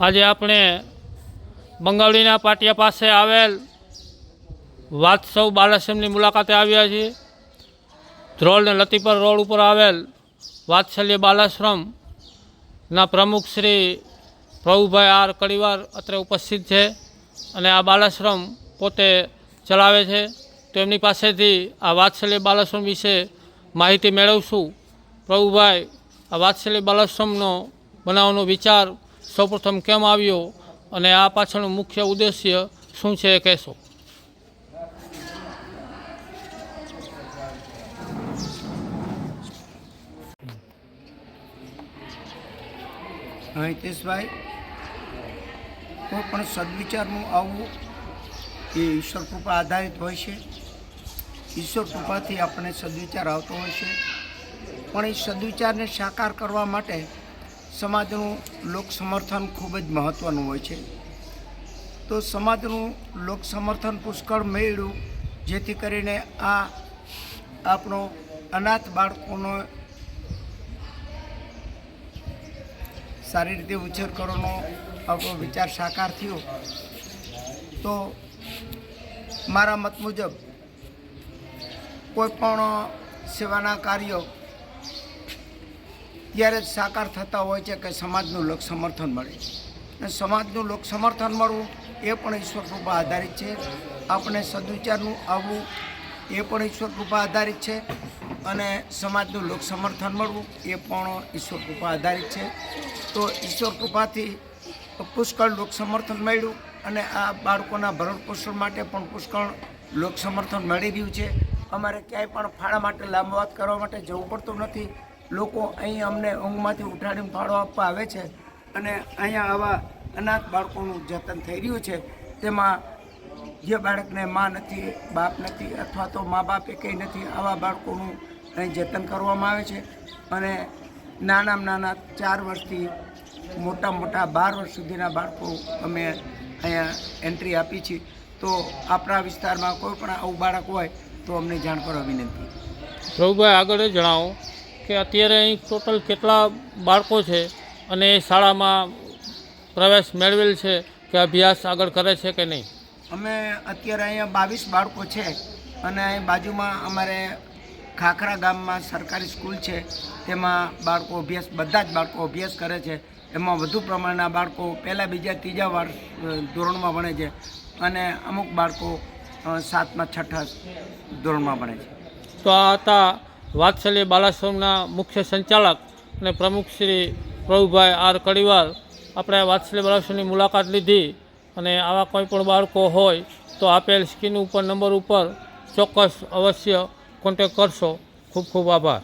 આજે આપણે બંગાળીના પાટિયા પાસે આવેલ વાત્સવ બાલાશ્રમની મુલાકાતે આવ્યા છીએ. ધ્રોલ ને લતીપર રોડ ઉપર આવેલ વાત્સલ્ય બાલાશ્રમના પ્રમુખ શ્રી પ્રભુભાઈ આર કડીવાર અત્રે ઉપસ્થિત છે અને આ બાલાશ્રમ પોતે ચલાવે છે. તો એમની પાસેથી આ વાત્સલ્ય બાલાશ્રમ વિશે માહિતી મેળવશું. પ્રભુભાઈ, આ વાત્સલ્ય બાલાશ્રમનો બનાવવાનો વિચાર સૌપ્રથમ કેમ આવ્યો અને આ પાછળનું મુખ્ય ઉદ્દેશ્ય શું છે એ કહેશો? હિતેશભાઈ, કોઈ પણ સદવિચારનું આવવું એ ઈશ્વર કૃપા આધારિત હોય છે. ઈશ્વર કૃપાથી આપણને સદવિચાર આવતો હોય છે. પણ એ સદવિચારને સાકાર કરવા માટે સમાજનું લોક સમર્થન ખૂબ જ મહત્ત્વનું હોય છે. તો સમાજનું લોક સમર્થન પુષ્કળ મેળવ્યું જેથી કરીને આ આપણો અનાથ બાળકોનો સારી રીતે ઉછેર કરવાનો આપણો વિચાર સાકાર થયો. તો મારા મત મુજબ કોઈ પણ સેવાના કાર્યો ત્યારે જ સાકાર થતા હોય છે કે સમાજનું લોક સમર્થન મળે અને સમાજનું લોક સમર્થન મળવું એ પણ ઈશ્વર કૃપા આધારિત છે. આપણે સદુચારનું આવવું એ પણ ઈશ્વર કૃપા આધારિત છે. અને સમાજનું લોક સમર્થન મળવું એ પણ ઈશ્વર કૃપા આધારિત છે. તો ઈશ્વર કૃપાથી પુષ્કળ લોક સમર્થન મળ્યું અને આ બાળકોના ભરણ પોષણ માટે પણ પુષ્કળ લોક સમર્થન મળી રહ્યું છે. અમારે ક્યાંય પણ ફાળા માટે લાંબા વાત કરવા માટે જવું પડતું નથી. લોકો અહીં અમને ઊંઘમાંથી ઉઠાડીને ફાળો આપવા આવે છે અને અહીંયા આવા અનાથ બાળકોનું જતન થઈ રહ્યું છે. તેમાં જે બાળકને મા નથી, બાપ નથી અથવા તો મા બાપ કંઈ નથી, આવા બાળકોનું અહીં જતન કરવામાં આવે છે. અને નાનામાં નાના ચાર વર્ષથી મોટા મોટા બાર વર્ષ સુધીના બાળકો અમે અહીંયા એન્ટ્રી આપી છે. તો આપણા વિસ્તારમાં કોઈ પણ આવું બાળક હોય તો અમને જાણ કરવા વિનંતી. પ્રભુભાઈ, આગળ જણાવો. કે અત્યારે અહીં ટોટલ કેટલા બાળકો છે અને એ શાળામાં પ્રવેશ મેળવેલ છે કે અભ્યાસ આગળ કરે છે કે નહીં? અમે અત્યારે અહીંયા બાવીસ બાળકો છે અને અહીં બાજુમાં અમારે ખાખરા ગામમાં સરકારી સ્કૂલ છે. તેમાં બાળકો અભ્યાસ બધા જ બાળકો અભ્યાસ કરે છે. એમાં વધુ પ્રમાણના બાળકો પહેલાં બીજા ત્રીજા વર્ષ ધોરણમાં ભણે છે અને અમુક બાળકો સાતમા છઠ્ઠા ધોરણમાં ભણે છે. તો આ હતા વાત્સલ્ય બાલાશ્રમના મુખ્ય સંચાલક અને પ્રમુખ શ્રી પ્રભુભાઈ આર કડીવાર આપણે વાત્સલ્ય બાલાશ્રમની મુલાકાત લીધી અને આવા કોઈ પણ બાળકો હોય તો આપેલ સ્કીન ઉપર, નંબર ઉપર ચોક્કસ અવશ્ય કોન્ટેક કરશો. ખૂબ ખૂબ આભાર.